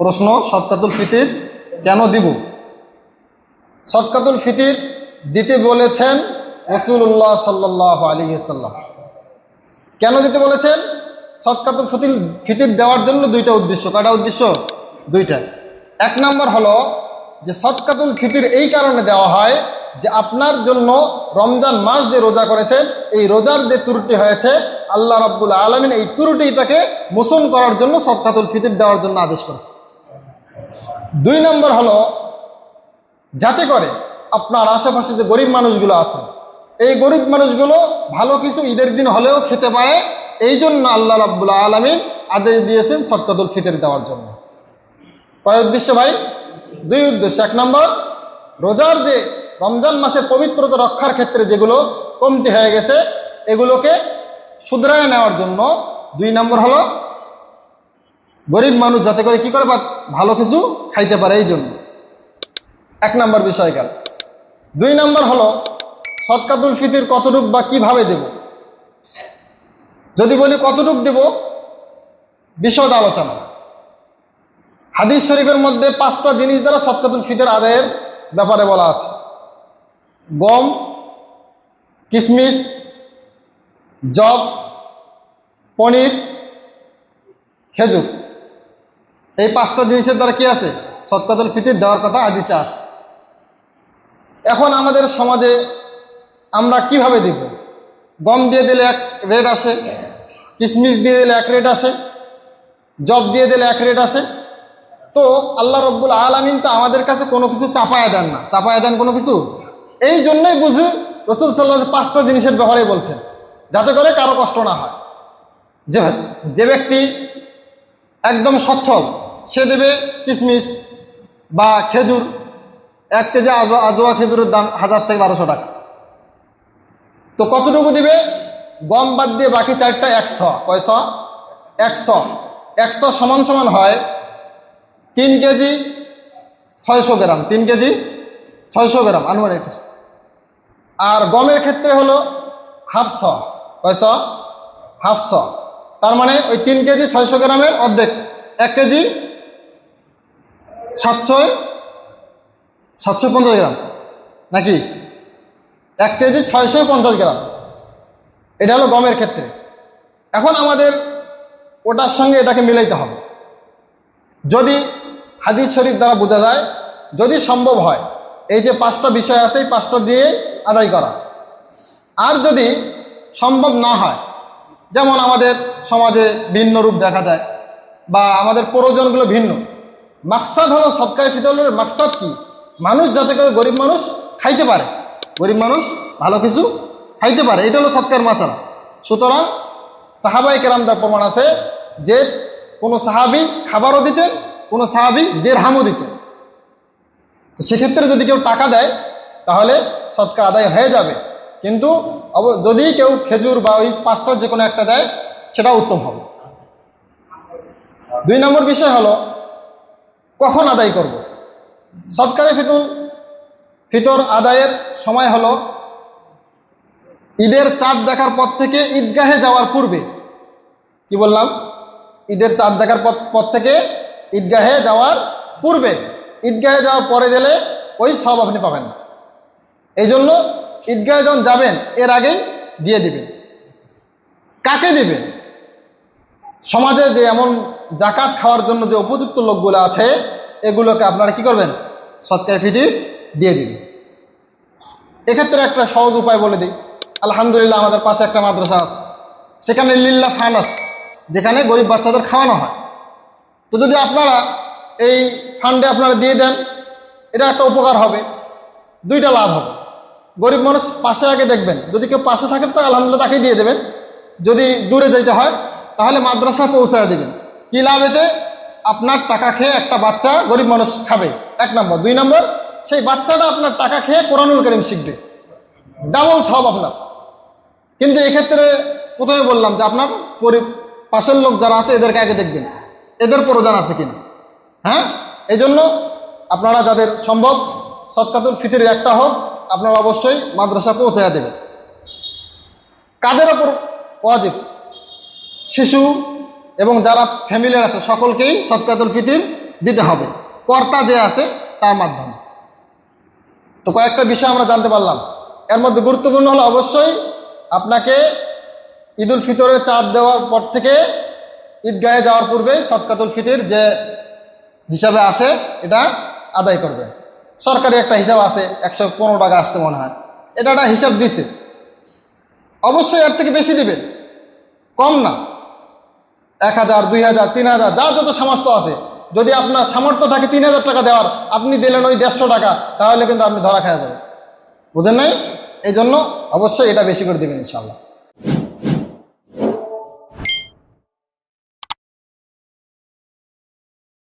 প্রশ্ন, সৎকাতুল ফিতির কেন দিব? সৎকাতুল ফিতির দিতে বলেছেন রসুল্লাহ সাল্লাহ আলী সাল্লাম কেন দিতে বলেছেন? সৎকাতুল ফিতির ফিতির দেওয়ার জন্য দুইটা উদ্দেশ্য। কয়টা উদ্দেশ্য? দুইটা। এক নম্বর হলো যে সৎকাতুল ফিতির এই কারণে দেওয়া হয় যে আপনার জন্য রমজান মাস যে রোজা করেছেন, এই রোজার যে ত্রুটি হয়েছে, আল্লাহ রব্বুল আলমিন এই ত্রুটিটাকে মোচন করার জন্য সৎকাতুল ফিতির দেওয়ার জন্য আদেশ করেছে দুই নম্বর হলো, যাতে করে আপনার আশেপাশে যে গরিব মানুষগুলো আছে, এই গরিব মানুষগুলো ভালো কিছু ঈদের দিন হলেও খেতে পারে, এই জন্য আল্লাহ রাব্বুল আলমিন আদেশ দিয়েছেন সৎকাতুল ফিতর দেওয়ার জন্য। কয় উদ্দেশ্য ভাই? দুই উদ্দেশ্য। এক নম্বর, রোজার যে রমজান মাসের পবিত্রতা রক্ষার ক্ষেত্রে যেগুলো কমতি হয়ে গেছে, এগুলোকে শুধরায় নেওয়ার জন্য। দুই নম্বর হলো গরিব মানুষ যাতে করে কি করে ভালো কিছু খাইতে পারে এই জন্য এক নম্বর বিষয় গেল। দুই নম্বর হলো সৎকাতুল ফিতির কতটুক বা কীভাবে দেব? যদি বলি কতটুক দেব, বিশদ আলোচনা। হাদিস শরীফের মধ্যে পাঁচটা জিনিস দ্বারা সৎকাতুল ফিতের আদায়ের ব্যাপারে বলা আছে। গম কিশমিশ জব পনির, খেজুর। এই পাঁচটা জিনিসের দ্বারা কি আছে? সৎকাতুল ফিতির দেওয়ার কথা হাদিসে আছে। এখন আমাদের সমাজে আমরা কীভাবে দিব? গম দিয়ে দিলে এক রেট আসে কিশমিশ দিয়ে দিলে এক রেট আসে জব দিয়ে দিলে এক রেট আসে। তো আল্লাহ রব্বুল আলমিন তো আমাদের কাছে কোনো কিছু চাপায় দেন না। চাপায় দেন কোনো কিছু? এই জন্যই বুঝি রসুল সাল্লাহ পাঁচটা জিনিসের ব্যাপারে বলছেন, যাতে করে কারও কষ্ট না হয়। যে যে ব্যক্তি একদম সচ্ছল সে দেবে কিশমিশ বা খেজুর। এক কেজি আজ- আজোয়া খেজুরের দাম হাজার থেকে বারোশো টাকা। তো কতটুকু দিবে? গম বাদ দিয়ে বাকি চারটা একশো। কয়শো? একশো। একশো সমান সমান হয় তিন কেজি ছয়শো গ্রাম। তিন কেজি ছয়শো গ্রাম আনুমানিক আর গমের ক্ষেত্রে হলো শ কয়শ? হাফ শ তার মানে ওই তিন কেজি ছয়শো গ্রামের অর্ধেক। এক কেজি সাতশো সাতশো পঞ্চাশ গ্রাম। নাকি? এক কেজি ছয়শো পঞ্চাশ গ্রাম। এটা হলো গমের ক্ষেত্রে। এখন আমাদের ওটার সঙ্গে এটাকে মিলাইতে হবে। যদি হাদিস শরীফ দ্বারা বোঝা যায়, যদি সম্ভব হয়, এই যে পাঁচটা বিষয় আছে, এই পাঁচটা দিয়ে আদায় করা। আর যদি সম্ভব না হয়, যেমন আমাদের সমাজে ভিন্ন রূপ দেখা যায়, বা আমাদের প্রয়োজনগুলো ভিন্ন মাকসাদ হলো সৎকার ফিতলের মাকসাদ কি? মানুষ যাতে করে গরিব মানুষ খাইতে পারে। গরিব মানুষ ভালো কিছু খাইতে পারে। এটা হলো সৎকার মাসালা। সুতরাং সাহাবাই কেরামদার প্রমাণ আছে যে কোনো সাহাবি খাবারও দিতেন, কোনো সাহাবি দেড়হামও দিতেন। সেক্ষেত্রে যদি কেউ টাকা দেয়, তাহলে সৎকা আদায় হয়ে যাবে। কিন্তু যদি কেউ খেজুর বা ওই পাঁচটার যে কোনো একটা দেয় সেটা উত্তম হবে। দুই নম্বর বিষয় হলো কখন আদায় করব? সৎকারে ফিতুল, ফিতর আদায়ের সময় হলো ঈদের চাঁদ দেখার পর থেকে ঈদগাহে যাওয়ার পূর্বে। কি বললাম? ঈদের চাঁদ দেখার পর থেকে ঈদগাহে যাওয়ার পূর্বে। ঈদগাহে যাওয়ার পরে গেলে ওই সব আপনি পাবেন না। এই জন্য ঈদগাহে যখন যাবেন, এর আগেই দিয়ে দিবেন। কাকে দিবেন? সমাজে যে এমন জাকাত খাওয়ার জন্য যে উপযুক্ত লোকগুলো আছে, এগুলোকে আপনারা কি করবেন? সৎকায় ফিটির দিয়ে দিবেন। এক্ষেত্রে একটা সহজ উপায় বলে দিই। আলহামদুলিল্লাহ, আমাদের পাশে একটা মাদ্রাসা আছে। সেখানে লিল্লা ফান আছে, যেখানে গরিব বাচ্চাদের খাওয়ানো হয়। তো যদি আপনারা এই ফান্ডে আপনারা দিয়ে দেন, এটা একটা উপকার হবে, দুইটা লাভ হবে। গরিব মানুষ পাশে আগে দেখবেন, যদি কেউ পাশে থাকে, তো আলহামদুলিল্লাহ তাকেই দিয়ে দেবেন। যদি দূরে যেতে হয়, তাহলে মাদ্রাসা পৌঁছায় দেবেন। কি লাভ এতে? আপনার টাকা খেয়ে একটা বাচ্চা গরিব মানুষ খাবে। এক নম্বর। দুই নম্বর, সেই বাচ্চাটা আপনার টাকা খেয়ে কোরআনুল করিম শিখবে। ডাবল সব আপনার। কিন্তু এক্ষেত্রে প্রথমে বললাম যে আপনার পাশের লোক যারা আছে, এদেরকে আগে দেখবেন। এদের প্রয়োজন আছে কিনা? হ্যাঁ? এই জন্য আপনারা যাদের সম্ভব সৎকাতুল ফিতির একটা হোক, আপনারা অবশ্যই মাদ্রাসা পৌঁছাইয়া দেবেন। কাদের ওপর ওয়াজিব? শিশু এবং যারা ফ্যামিলির আছে, সকলকেই সৎকাতুল ফিতির দিতে হবে। কর্তা যে আছে, তার মাধ্যমে। তো কয়েকটা বিষয় আমরা জানতে পারলাম। এর মধ্যে গুরুত্বপূর্ণ হলো অবশ্যই আপনাকে ঈদুল ফিতরের চাঁদ দেওয়ার পর থেকে ঈদগাহে যাওয়ার পূর্বে সৎকাতুল ফিতির যে হিসাবে আসে, এটা আদায় করবে। সরকারি একটা হিসাব আছে, একশো পনেরো টাকা আসছে মনে হয়। এটা একটা হিসাব দিছে। অবশ্যই এর থেকে বেশি দিবেন। কম না। এক হাজার, দুই হাজার, তিন হাজার, যা যত সামর্থ্য আছে। যদি আপনার সামর্থ্য থাকে তিন হাজার টাকা দেওয়ার, আপনি দিলেন ওই দেড়শো টাকা, তাহলে কিন্তু আপনি ধরা খাওয়া যাবে বুঝেন নাই? এই জন্য অবশ্যই এটা বেশি করে দেবেন ইনশাল্লাহ